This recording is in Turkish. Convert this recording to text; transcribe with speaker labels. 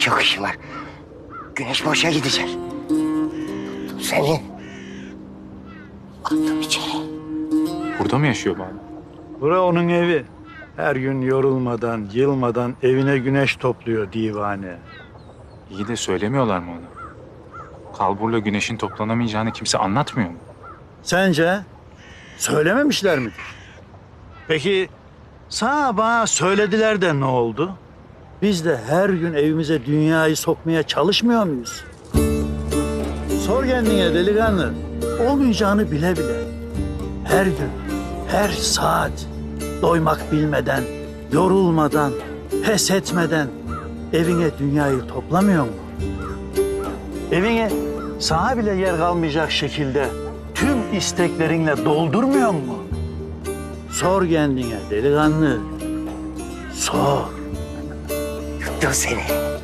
Speaker 1: çok işim var. Güneş boşa gidecek. Tuttum seni. Attım içeri.
Speaker 2: Burada mı yaşıyor Banu?
Speaker 3: Bura onun evi. Her gün yorulmadan, yılmadan evine güneş topluyor divane.
Speaker 2: İyi de söylemiyorlar mı ona? Kalburla güneşin toplanamayacağını kimse anlatmıyor mu?
Speaker 3: Sence söylememişler midir? Peki sana bana söylediler de ne oldu? Biz de her gün evimize dünyayı sokmaya çalışmıyor muyuz? Sor kendine delikanlı. Olmayacağını bile bile. Her gün, her saat doymak bilmeden, yorulmadan, pes etmeden evine dünyayı toplamıyor mu? Evine sana bile yer kalmayacak şekilde tüm isteklerinle doldurmuyor mu? Sor kendine delikanlı. Sor.
Speaker 1: どうせね。